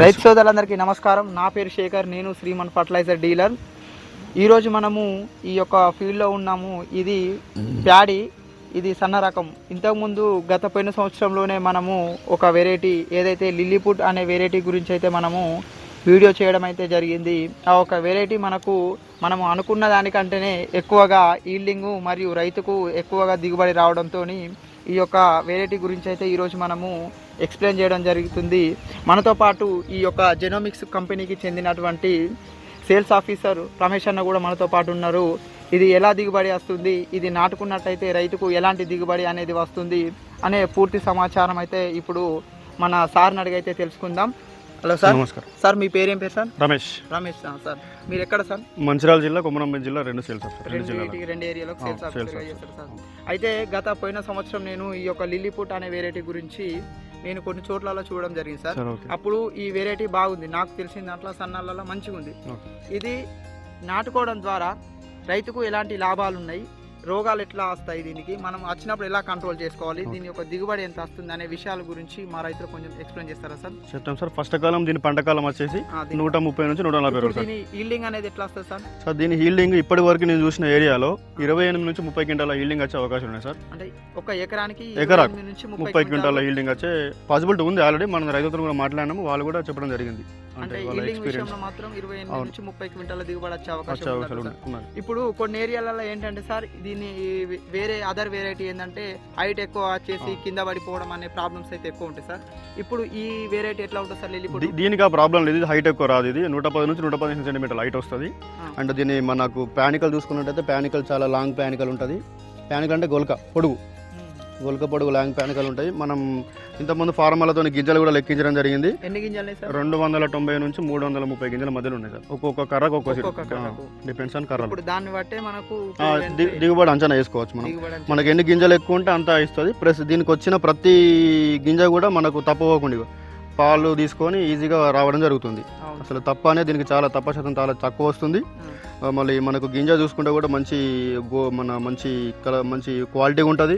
రైతు సోదరులందరికీ నమస్కారం. నా పేరు శేఖర్ నేను శ్రీమన్ ఫర్టిలైజర్ డీలర్. ఈరోజు మనము ఈ యొక్క ఫీల్డ్లో ఉన్నాము. ఇది ప్యాడీ ఇది సన్న రకం. ఇంతకుముందు గత పోయిన సంవత్సరంలోనే మనము ఒక వెరైటీ ఏదైతే లిల్లీపుట్ అనే వెరైటీ గురించి అయితే మనము వీడియో చేయడం అయితే జరిగింది. ఆ ఒక వెరైటీ మనకు మనము అనుకున్న దానికంటేనే ఎక్కువగా ఈల్డింగు మరియు రైతుకు ఎక్కువగా దిగుబడి రావడంతో ఈ యొక్క వెరైటీ గురించి అయితే ఈరోజు మనము ఎక్స్ప్లెయిన్ చేయడం జరుగుతుంది. మనతో పాటు ఈ యొక్క జెనోమిక్స్ కంపెనీకి చెందినటువంటి సేల్స్ ఆఫీసర్ రమేష్ అన్న కూడా మనతో పాటు ఉన్నారు. ఇది ఎలా దిగుబడి వస్తుంది? ఇది నాటుకున్నట్టయితే రైతుకు ఎలాంటి దిగుబడి అనేది వస్తుంది? అనే పూర్తి సమాచారం అయితే ఇప్పుడు మన సార్ని అడిగైతే తెలుసుకుందాం. Hello sir. నమస్కారం. సార్ మీ పేరేం పేరు సార్? రమేష్. రమేష్ సార్. మీరు ఎక్కడ సార్? మంచిర్యాల జిల్లా కొమరంభీం జిల్లా రెండు సేల్స్ ఆఫీసర్ రెండు రెండు ఏరియాలో సేల్స్ ఆ, ఆఫీసర్గా sales చేస్తారు సార్. అయితే గత పోయిన సంవత్సరం నేను ఈ యొక్క లిల్లీపుట్ అనే వెరైటీ గురించి నేను కొన్ని చోట్లలో చూడడం జరిగింది సార్. అప్పుడు ఈ వెరైటీ బాగుంది. నాకు తెలిసిన దాంట్లో సన్నాలలో మంచిగా ఉంది. ఇది నాటుకోవడం ద్వారా రైతుకు ఎలాంటి లాభాలు ఉన్నాయి రోగాలు ఎట్లా వస్తాయి దీనికి? మనం వచ్చినప్పుడు ఎలా కంట్రోల్ చేసుకోవాలి. దీని యొక్క దిగుబడి ఎంత వస్తుంది అనే విషయాల గురించి మా రైతులు కొంచెం ఎక్స్ప్లెయిన్ చేస్తారా సార్? చెప్తాం సార్. ఫస్ట్ కాలం దీని పంట కాలం వచ్చేసి నూట ముప్పై నుంచి నూట నలభై రోజులు దీని ఈల్డింగ్ అనేది ఎట్లా వస్తుంది సార్? సార్ దీని హీల్డింగ్ ఇప్పటి వరకు నేను చూసిన ఏరియాలో ఇరవై ఎనిమిది నుంచి ముప్పై క్వింటాల హీల్డింగ్ వచ్చే అవకాశం ఉన్నాయి సార్. అంటే ఒక ఎకరానికి ఎకరాకు. 28 నుంచి ముప్పై క్వింటాల క్వింటాలు హీల్డింగ్ వచ్చే పాసిబిలిటీ ఉంది. ఆల్రెడీ మనం రైతులతో కూడా మాట్లాడినాము. వాళ్ళు కూడా చెప్పడం జరిగింది. అంటే ఈల్డింగ్ విషయంలో మాత్రం ఇరవై ఎనిమిది. నుంచి ముప్పై క్వింటాల దిగుబడి వచ్చే అవకాశం ఉంది ఇప్పుడు కొన్ని ఏరియాలలో ఏంటంటే సార్ దీన్ని వేరే అదర్ వెరైటీ ఏంటంటే హైట్ ఎక్కువ వచ్చేసి ఆ. కింద పడిపోవడం అనే ప్రాబ్లమ్స్ అయితే ఎక్కువ ఉంటాయి సార్. ఇప్పుడు ఈ వెరైటీ ఎట్లా ఉంటుంది సార్ దీనికి ఆ ప్రాబ్లం లేదు. హైట్ ఎక్కువ రాదు ఇది. నూట పది నుంచి నూట పదిహేను సెంటీమీటర్ హైట్ వస్తుంది. అండ్ దీని మనకు ప్యానికల్ చూసుకున్నట్టయితే ప్యానికల్ చాలా లాంగ్ ప్యానికల్ ఉంటుంది. ప్యానికల్ అంటే గొలక పొడుగు. గొలక పొడుగు లాంగ్ ప్యానికల్ ఉంటాయి. మనం ఇంతకుముందు ఫార్మాలతో గిజ్జలు కూడా లెక్కించడం జరిగింది. ఎన్ని గింజలు సార్? రెండు వందల తొంభై నుంచి మూడు వందల ముప్పై గింజల మధ్యలో ఉన్నాయి సార్. ఒక్కొక్క కర్రకు ఒక్కొక్క. డిపెండ్స్ ఆన్ ఇప్పుడు దాన్ని బట్టే మనకు దిగుబడి అంచనా వేసుకోవచ్చు మనం. మనకి ఎన్ని గింజలు ఎక్కువ ఉంటే అంత ఇస్తుంది. ప్లస్ దీనికి వచ్చిన ప్రతి గింజ కూడా మనకు తప్పకుండా పాలు తీసుకొని ఈజీగా రావడం జరుగుతుంది. అసలు తప్ప అనేది దీనికి చాలా తప్ప శాతం చాలా తక్కువ వస్తుంది. మళ్ళీ మనకు గింజ చూసుకుంటే కూడా మంచి గో మన మంచి కల మంచి క్వాలిటీ ఉంటుంది.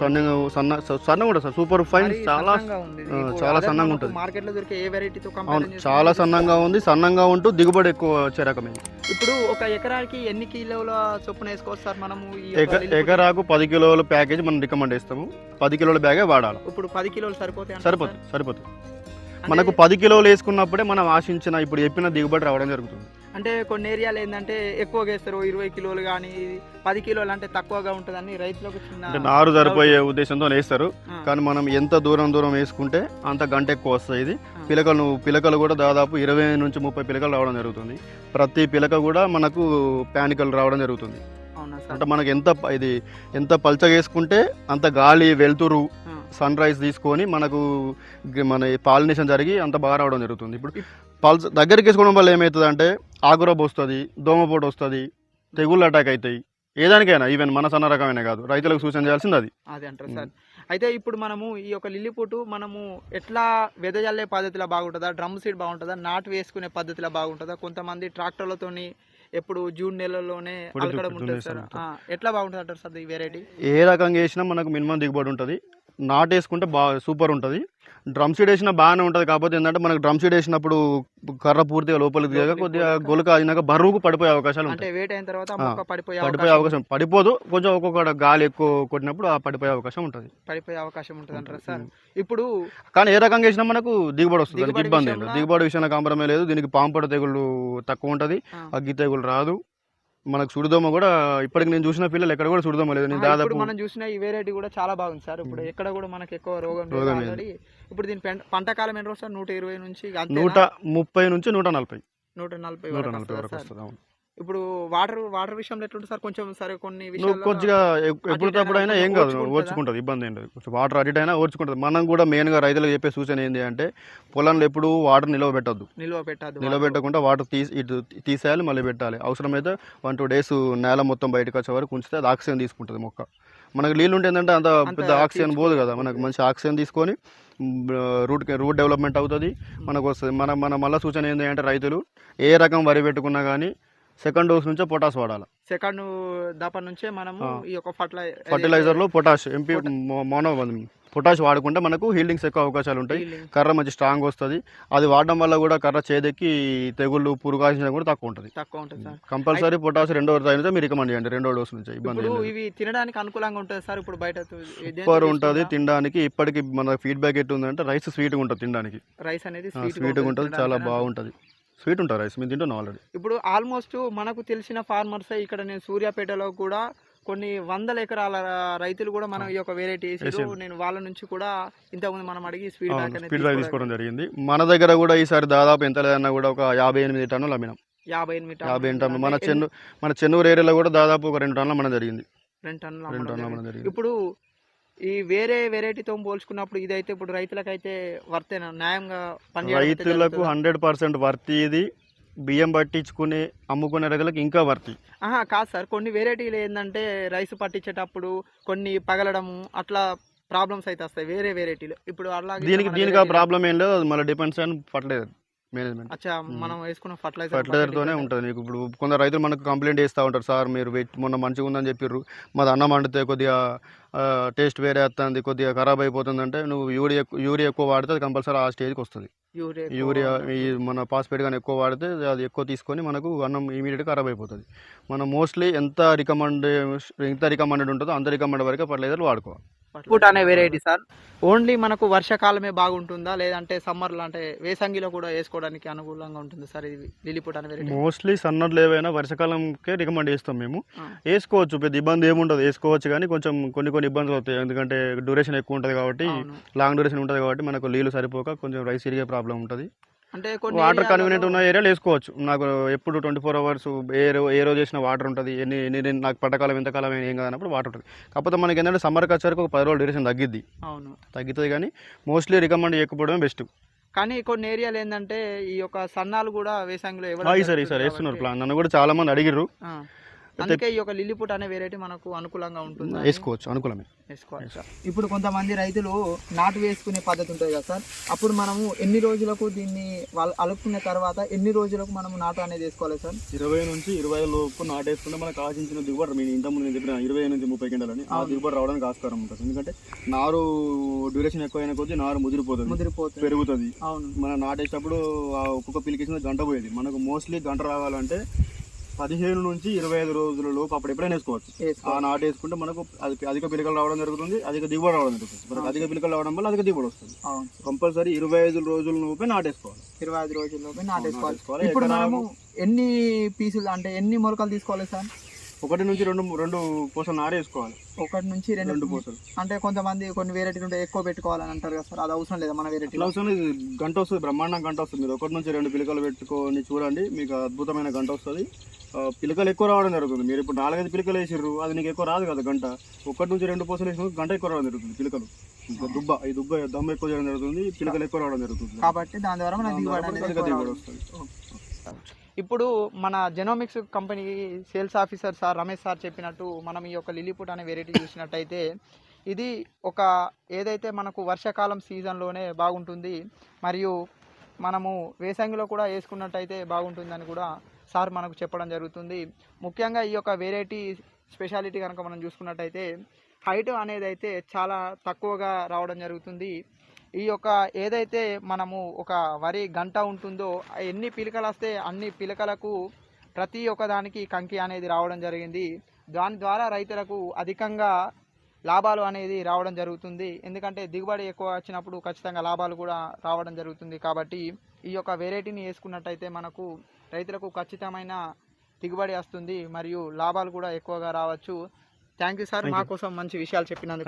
సన్నంగా సన్న సన్నగా ఉంటుంది సార్ సూపర్ ఫైన్ చాలా చాలా సన్నంగా ఉంటుంది. మార్కెట్లో దొరికే ఏ వెరైటీతో అవును చాలా సన్నంగా ఉంది సన్నంగా ఉంటూ దిగుబడి ఎక్కువ వచ్చే రకమే ఇప్పుడు ఒక ఎకరానికి ఎన్ని కిలోల చొప్పున వేసుకోవచ్చు సార్ మనము? ఎకరాకు పది కిలోల ప్యాకేజ్ మనం రికమెండ్ చేస్తాము. పది కిలోల బ్యాగే వాడాలి. ఇప్పుడు పది కిలోలు సరిపోతాయి సరిపోతుంది సరిపోతుంది సార్? మనకు పది కిలోలు వేసుకున్నప్పుడే మనం ఆశించిన ఇప్పుడు చెప్పిన దిగుబడి రావడం జరుగుతుంది. అంటే కొన్ని ఏరియాలు ఏంటంటే ఎక్కువగా వేస్తారు ఇరవై కిలోలు కానీ పది కిలోలు అంటే తక్కువగా ఉంటుందని రైతులకు చిన్న నారు సరిపోయే ఉద్దేశంతో వేస్తారు. కానీ మనం ఎంత దూరం దూరం వేసుకుంటే అంత గంట ఎక్కువ వస్తాయి ఇది. పిలకలు పిలకలు కూడా దాదాపు ఇరవై నుంచి ముప్పై పిలకలు రావడం జరుగుతుంది. ప్రతి పిలక కూడా మనకు ప్యానికలు రావడం జరుగుతుంది. అంటే మనకి ఎంత ఇది ఎంత పల్చగా వేసుకుంటే అంత గాలి వెలుతురు ఆ. సన్ రైజ్ తీసుకొని మనకు మన పాలినేషన్ జరిగి అంత బాగా రావడం జరుగుతుంది. ఇప్పుడు పల్స్ దగ్గరికి వేసుకోవడం వల్ల ఏమవుతుంది అంటే ఆకురబ్ వస్తుంది దోమపోటు వస్తుంది తెగుళ్ళు అటాక్ అవుతాయి ఏదానికైనా ఈవెన్ మన సన్న రకమైన కాదు. రైతులకు సూచన చేయాల్సింది అది. అది అంటారు సార్. అయితే ఇప్పుడు మనము ఈ యొక్క లిల్లిపుట్టు మనము ఎట్లా వెదజల్లే పద్ధతిలో బాగుంటుందా? డ్రమ్ సీడ్ బాగుంటుందా? నాటు వేసుకునే పద్ధతిలో బాగుంటుందా? కొంతమంది ట్రాక్టర్లతోని ఎప్పుడు జూన్ నెలలోనే అలకడం ఉంటుంది సార్. ఎట్లా బాగుంటుంది అంటారు సార్ ఈ వెరైటీ ఏ రకంగా వేసినా మనకు మినిమం దిగుబడి ఉంటుంది. నాటు వేసుకుంటే బాగా సూపర్ ఉంటుంది. డ్రమ్ సీడ్ వేసినా బాగానే ఉంటుంది. కాకపోతే ఏంటంటే మనకు డ్రమ్ సీడ్ వేసినప్పుడు కర్ర పూర్తిగా లోపలికి దిగక లోపలికి కొద్దిగా. గొలుక అయినాక బరువుకు పడిపోయే అవకాశాలు పడిపోయే అవకాశం పడిపోదు. కొంచెం ఒక్కొక్క గాలి ఎక్కువ కొట్టినప్పుడు ఆ పడిపోయే అవకాశం ఉంటుంది. పడిపోయే అవకాశం ఉంటుంది అంటారా. సార్. ఇప్పుడు కానీ ఏ రకంగా వేసినా మనకు దిగుబడి వస్తుంది. ఇబ్బంది లేదు. దిగుబడి విషయంలో కాంప్రమే లేదు. దీనికి పాంపడ తెగుళ్ళు తక్కువ ఉంటుంది. అగ్గి తెగులు రాదు. మనకు సుడిదోమ కూడా ఇప్పటికి నేను చూసిన పిల్లలు ఎక్కడ కూడా సుడిదోమ లేదు నేను దాదాపు మనం చూసిన ఈ వెరైటీ కూడా చాలా బాగుంది సార్ ఇప్పుడు ఎక్కడ కూడా మనకి ఎక్కువ రోగం ఇప్పుడు దీని పెంట- కాలం ఎన్ని రోజులు సార్ నూట ఇరవై నుంచి? నూట ముప్పై నుంచి నూట నలభై నూట నలభై నూట నలభై వరకు? వస్తుంది అవును. ఇప్పుడు వాటర్ వాటర్ విషయంలో ఎట్లుంటుంది సార్? కొంచెం సరే కొన్ని కొద్దిగా ఎప్- ఎప్పుడు తప్పుడు అయినా ఏం కాదు ఓర్చుకుంటుందా? ఇబ్బంది ఏం లేదు. కొంచెం వాటర్ అడిట్ అయినా ఓర్చుకుంటుంది. మనం కూడా మెయిన్గా రైతులకు చెప్పే సూచన ఏంటి అంటే పొలంలో ఎప్పుడు వాటర్ నిల్వ పెట్టద్దు. నిల్వ పెట్టదు నిల్వ పెట్టకుండా వాటర్ తీసి ఇటు తీసేయాలి మళ్ళీ పెట్టాలి. అవసరమైతే వన్ టూ డేస్ నేల మొత్తం బయటకు వచ్చే వరకు ఉంచితే అది ఆక్సిజన్ తీసుకుంటుంది మొక్క. మనకు నీళ్ళు ఉంటే ఏంటంటే అంత పెద్ద ఆక్సిజన్ పోదు కదా మనకు. మంచి ఆక్సిజన్ తీసుకొని రూట్ రూట్ డెవలప్మెంట్ అవుతుంది. మనకు వస్తుంది. మన మన మళ్ళీ సూచన ఏంటి అంటే రైతులు ఏ రకం వరి పెట్టుకున్నా కానీ సెకండ్ డోస్ నుంచే పొటాస్ వాడాలి. సెకండ్ దప నుంచే మనము. ఈ యొక్క ఫర్టిలై ఫర్టిలైజర్లో పొటాష్ ఎంపీ మోనో పొటాష్ వాడుకుంటే మనకు హీల్డింగ్స్ ఎక్కువ అవకాశాలు ఉంటాయి. కర్ర మంచి స్ట్రాంగ్ వస్తుంది. అది వాడడం వల్ల కూడా కర్ర చేదెక్కి తెగుళ్ళు పురుగాల్సిన కూడా తక్కువ ఉంటుంది. తక్కువ ఉంటుంది సార్. కంపల్సరీ పొటాష్ రెండో అయితే మీరు రికమెండ్ చేయండి. రెండో డోస్ నుంచి ఇబ్బంది. ఇవి తినడానికి అనుకూలంగా ఉంటుంది సార్ ఇప్పుడు బయట సూపర్ ఉంటుంది తినడానికి. ఇప్పటికి మన ఫీడ్బ్యాక్ ఎట్టు ఉందంటే రైస్ స్వీట్గా ఉంటుంది తినడానికి. రైస్ అనేది స్వీట్గా ఉంటుంది చాలా బాగుంటుంది. స్వీట్ ఉంటుంది రైస్ మీరు తింటున్నాం ఆల్రెడీ ఇప్పుడు ఆల్మోస్ట్ మనకు తెలిసిన ఫార్మర్స్ ఇక్కడ నేను సూర్యాపేటలో కూడా కొన్ని వందల ఎకరాల రైతులు కూడా మనం ఈ యొక్క వెరైటీ వేసారు. నేను వాళ్ళ నుంచి కూడా ఇంతకుముందు మనం అడిగి స్పీడ్ స్పీడ్ బ్యాక్ తీసుకోవడం జరిగింది. మన దగ్గర కూడా ఈసారి దాదాపు ఎంత లేదన్నా కూడా ఒక యాభై ఎనిమిది టన్నులు అమ్మినాం. యాభై ఎనిమిది యాభై ఎనిమిది టన్నులు. మన అంటే చెన్ను మన చెన్నూరు ఏరియాలో కూడా దాదాపు ఒక రెండు టన్నులు అమ్మడం జరిగింది. రెండు టన్నులు ఇప్పుడు ఈ వేరే వెరైటీతో పోల్చుకున్నప్పుడు ఇదైతే ఇప్పుడు రైతులకైతే వర్తేనా న్యాయంగా అయితే రైతులకు? హండ్రెడ్ పర్సెంట్ వర్తి ఇది. బియ్యం పట్టించుకునే అమ్ముకునే రైతులకు ఇంకా వర్తి ఆహా కాదు సార్. కొన్ని వెరైటీలు ఏంటంటే రైస్ పట్టించేటప్పుడు కొన్ని పగలడము అట్లా ప్రాబ్లమ్స్ అయితే వస్తాయి. వేరే వెరైటీలు. ఇప్పుడు అలాగే దీనికి దీనికి ఆ ప్రాబ్లం ఏం లేదు. అది మళ్ళీ డిపెండ్స్ అండ్ ఫర్టిలైజర్ మేనేజ్మెంట్. అచ్చా మనం వేసుకున్న ఫర్టిలైజర్ తోనే ఉంటుంది మీకు. ఇప్పుడు కొందరు రైతులు మనకు కంప్లైంట్ చేస్తూ ఉంటారు సార్ మీరు మొన్న మంచిగా ఉందని చెప్పిర్రు. మాది అన్నం వండితే కొద్దిగా టేస్ట్ వేరే వస్తుంది కొద్దిగా ఖరాబ్ అయిపోతుంది అంటే నువ్వు యూరియా యూరియా ఎక్కువ వాడితే అది కంపల్సరీ ఆ స్టేజ్కి వస్తుంది. యూరియా ఈ మన పాస్పేట్ కానీ ఎక్కువ వాడితే అది ఎక్కువ తీసుకొని మనకు అన్నం ఇమీడియట్గా ఖరాబ్ అయిపోతుంది. మనం మోస్ట్లీ ఎంత రికమెండ్ ఎంత రికమెండెడ్ ఉంటుందో అంత రికమెండ్ వరకు ఫర్టిలైజర్ వాడుకోవాలి. ఫుడ్ అనే వెరైటీ సార్ ఓన్లీ మనకు వర్షాకాలమే బాగుంటుందా? లేదంటే సమ్మర్లో అంటే వేసంగిలో కూడా వేసుకోవడానికి అనుకూలంగా ఉంటుంది సార్ ఇది లిలిపుట్ అనే వెరైటీ మోస్ట్లీ సన్నర్లు ఏవైనా వర్షాకాలంకే రికమెండ్ చేస్తాం మేము. వేసుకోవచ్చు పెద్ద ఇబ్బంది ఏముండదు వేసుకోవచ్చు కానీ కొంచెం కొన్ని కొన్ని ఇబ్బందులు అవుతాయి. ఎందుకంటే డ్యూరేషన్ ఎక్కువ ఉంటుంది కాబట్టి లాంగ్ డ్యూరేషన్ ఉంటుంది కాబట్టి మనకు నీళ్ళు సరిపోక కొంచెం రైస్ ఇరిగే ప్రాబ్లం ఉంటుంది. అంటే కొన్ని వాటర్ కన్వీనియంట్ ఉన్న ఏరియాలో వేసుకోవచ్చు. నాకు ఎప్పుడు ట్వంటీ ఫోర్ అవర్స్ ఏ ఏ రోజు చేసిన వాటర్ ఉంటుంది. ఎన్ని ఎన్ని నాకు పట్టకాలం ఎంతకాలం ఏం కాదన్నప్పుడు వాటర్ ఉంటుంది. కాకపోతే మనకి ఏంటంటే సమ్మర్ వచ్చరికి ఒక పది రోజులు డ్యూరేషన్ తగ్గిద్ది. అవును. తగ్గుతుంది కానీ మోస్ట్లీ రికమెండ్ చేయకపోవడమే బెస్ట్ కానీ కొన్ని ఏరియాలు ఏంటంటే ఈ యొక్క సన్నాలు కూడా వేసంగిలో ఈసారి ఈసారి జరుగుతుంది వేస్తున్నారు ప్లాన్ నన్ను కూడా చాలా మంది అడిగిర్రు అందుకే ఈ యొక్క లిల్లిపుట్ అనే వెరైటీ మనకు అనుకూలంగా ఉంటుంది వేసుకోవచ్చు అనుకూలమే. వేసుకోవాలి సార్. ఇప్పుడు కొంతమంది రైతులు నాటు వేసుకునే పద్ధతి ఉంటుంది కదా సార్. అప్పుడు మనము ఎన్ని రోజులకు దీన్ని వాళ్ళు అలుపుకున్న తర్వాత ఎన్ని రోజులకు మనము నాటు అనేది వేసుకోవాలి సార్? ఇరవై నుంచి ఇరవై లోపు నాటేసుకుంటే మనకు ఆశించిన దిగుబడి నేను ఇంతకుముందు నేను చెప్పిన ఇరవై నుంచి ముప్పై కింటాలని ఆ. దిగుబడి రావడానికి ఆస్కారం ఉంటుంది. ఎందుకంటే నారు డ్యూరేషన్ ఎక్కువైన కొద్దీ నారు ముదిరిపోతుంది. ముదిరిపోతుంది. పెరుగుతుంది. అవును. మనం నాటేటప్పుడు ఆ ఒక్కొక్క పిలికేసిన గంట పోయేది. మనకు మోస్ట్లీ గంట రావాలంటే పదిహేను నుంచి ఇరవై ఐదు రోజుల లోపు అప్పుడు ఎప్పుడైనా వేసుకోవచ్చు. ఆ నాటు వేసుకుంటే మనకు అది అధిక పిలకలు రావడం జరుగుతుంది అధిక దిగుబడి రావడం జరుగుతుంది. మనకు అధిక పిలకలు రావడం వల్ల అధిక దిగుబడి వస్తుంది. కంపల్సరీ ఇరవై ఐదు రోజుల లోపే నాటేసుకోవాలి ఇరవై ఐదు రోజుల్లోపు నాటేసుకోవాలి నాటేసుకోవాలి. ఇప్పుడు మనము ఎన్ని పీసులు అంటే ఎన్ని మొలకలు తీసుకోవాలి సార్? ఒకటి నుంచి రెండు రెండు పూసలు నారేసుకోవాలి ఒకటి నుంచి రెండు రెండు పూసలు. అంటే కొంతమంది కొన్ని వెరైటీ ఉంటే ఎక్కువ పెట్టుకోవాలని అంటారు కదా సార్. అది అవసరం లేదా మన వెరైటీ వస్తుంది ఇది గంట వస్తుంది బ్రహ్మాండం గంట వస్తుంది. మీరు ఒకటి నుంచి రెండు పిలకలు పెట్టుకొని చూడండి మీకు అద్భుతమైన గంట వస్తుంది. పిలకలు ఎక్కువ రావడం జరుగుతుంది. మీరు ఇప్పుడు నాలుగైదు పిలకలు వేసిర్రు అది నీకు ఎక్కువ రాదు కదా గంట. ఒకటి నుంచి రెండు పూసలు వేసిన గంట ఎక్కువ రావడం జరుగుతుంది పిలకలు. దుబ్బ ఈ దుబ్బ దమ్మ ఎక్కువ చేయడం జరుగుతుంది పిలకలు ఎక్కువ రావడం జరుగుతుంది. కాబట్టి దాని ద్వారా దిగుబడి. వస్తుంది. ఇప్పుడు మన genomics company sales officer sir Ramesh sir చెప్పినట్టు మనం ఈ యొక్క లిలీపుట్ అనే వెరైటీ చూసినట్టయితే ఇది ఒక ఏదైతే మనకు వర్షాకాలం సీజన్లోనే బాగుంటుంది మరియు మనము వేసంగిలో కూడా వేసుకున్నట్టయితే బాగుంటుందని కూడా సార్ మనకు చెప్పడం జరుగుతుంది. ముఖ్యంగా ఈ యొక్క వెరైటీ స్పెషాలిటీ కనుక మనం చూసుకున్నట్టయితే హైట్ అనేది అయితే చాలా తక్కువగా రావడం జరుగుతుంది. ఈ యొక్క ఏదైతే మనము ఒక వరి గంట ఉంటుందో ఎన్ని పిలకలు వస్తే అన్ని పిలకలకు ప్రతి ఒక్క దానికి కంకి అనేది రావడం జరిగింది. దాని ద్వారా రైతులకు అధికంగా లాభాలు అనేది రావడం జరుగుతుంది. ఎందుకంటే దిగుబడి ఎక్కువ వచ్చినప్పుడు ఖచ్చితంగా లాభాలు కూడా రావడం జరుగుతుంది కాబట్టి ఈ యొక్క వెరైటీని వేసుకున్నట్టయితే మనకు రైతులకు ఖచ్చితమైన దిగుబడి వస్తుంది మరియు లాభాలు కూడా ఎక్కువగా రావచ్చు. థ్యాంక్ యూ సార్ మా. కోసం మంచి విషయాలు చెప్పినందుకు